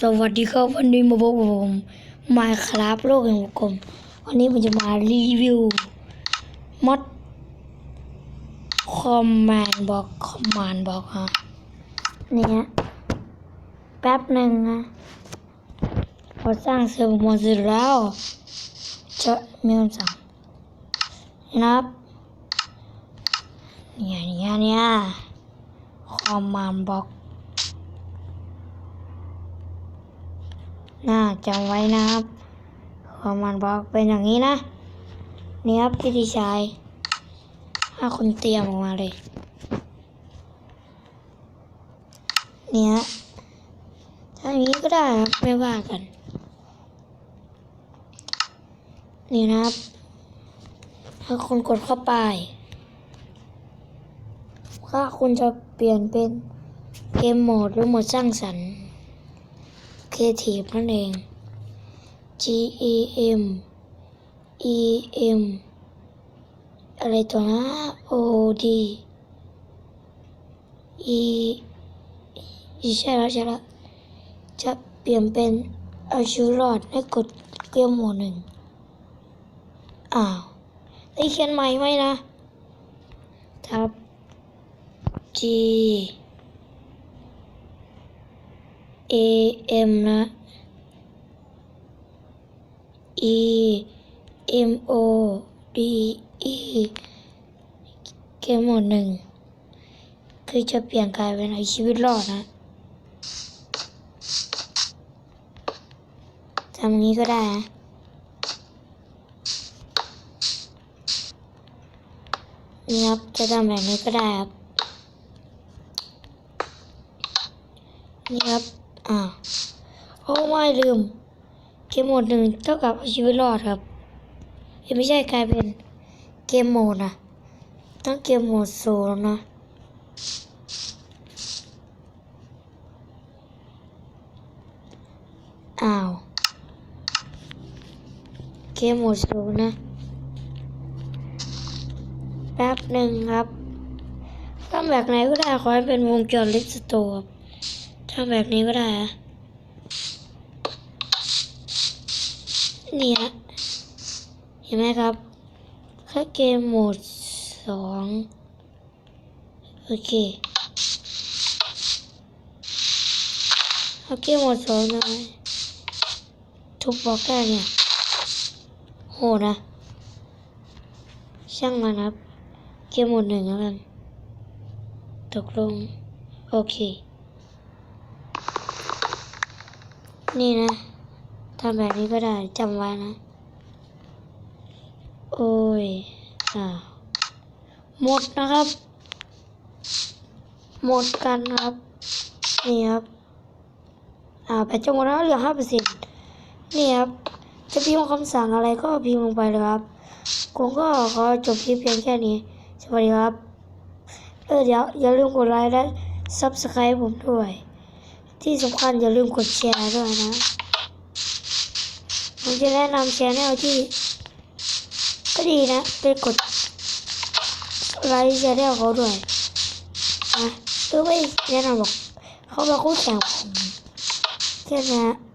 สวัสดีครับวันนี้มาพบกับผมมาครับโลกแห่งวงกลมวันนี้ผมจะมารีวิวมอดคอมมานด์บอกคอมมานด์บอกฮะเนี่ยแป๊บหนึ่งนะพอสร้างเซิร์ฟมาเสร็จแล้ว จะมีคำสั่งนับเนี่ยเนี่ยเนี่ยคอมมานด์บอก น่าจำไว้นะครับความมันบอกเป็นอย่างนี้นะนี่ครับพี่ดีชายถ้าคุณเตรียมออกมาเลยเนี่ยถ้าอย่างนี้ก็ได้ครับไม่ว่ากัน นี่นะครับ ถ้าคุณกดเข้าไป ถ้าคุณจะเปลี่ยนเป็นเกมโหมดหรือโหมดสร้างสรรค์ Creative นั่นเอง G E M E M อะไรตัวนะ O D E E ใช่แล้วใช่แล้วจะเปลี่ยนเป็นอาชูรอดให้กดเกมโหมดหนึ่งอ้าวได้เขียนใหม่ไหมนะทับ G A M นะ E M O D E เกมหมดหนึ่ง คือจะเปลี่ยนกลายเป็นเอาชีวิตรอดนะทำอย่างนี้ก็ได้นะนี่ครับ จะทำแบบนี้ก็ได้ครับ นี่ครับ อ่าโอ้ไม่ลืม เกมโหมดหนึ่งเท่ากับชีวิตรอดครับเอ้ยไม่ใช่กลายเป็นเกมโหมดนะต้องเกมโหมดโซลนะอ้าว เกมโหมดโซลนะแป๊บหนึ่งครับทำแบบไหนก็ได้ขอให้เป็นวงจรลิสโตครับ ทำแบบนี้ก็ได้อะนี่ฮะเห็นไหมครับแค่เกมโหมดสองโอเคเอาเกมโหมดสองนะทุบบล็อกได้เนี่ยโหนะ ช่างมันครับ เกมโหมดหนึ่งแล้วกัน ตกลง โอเค นี่นะทำแบบนี้ก็ได้จำไว้นะ โอ้ยอ่าหมดนะครับ หมดกันครับ นี่ครับ อ่าแบตจะหมดแล้วเหลือห้าเปอร์เซ็นต์นี่ครับ จะพิมพ์คำสั่งอะไรก็พิมพ์ลงไปเลยครับผมก็ขอจบคลิปเพียงแค่นี้ สวัสดีครับ เออเดี๋ยวอย่าลืมกดไลค์และ Subscribe ผมด้วย ที่สำคัญอย่าลืมกดแชร์ด้วยนะ ผมจะแนะนำแชร์แนลที่ ก็ดีนะ ไปกดไลค์แชร์แนลเขาด้วยนะเออไม่แนะนำหรอกเขามาคู่แข่งผมแค่นี้น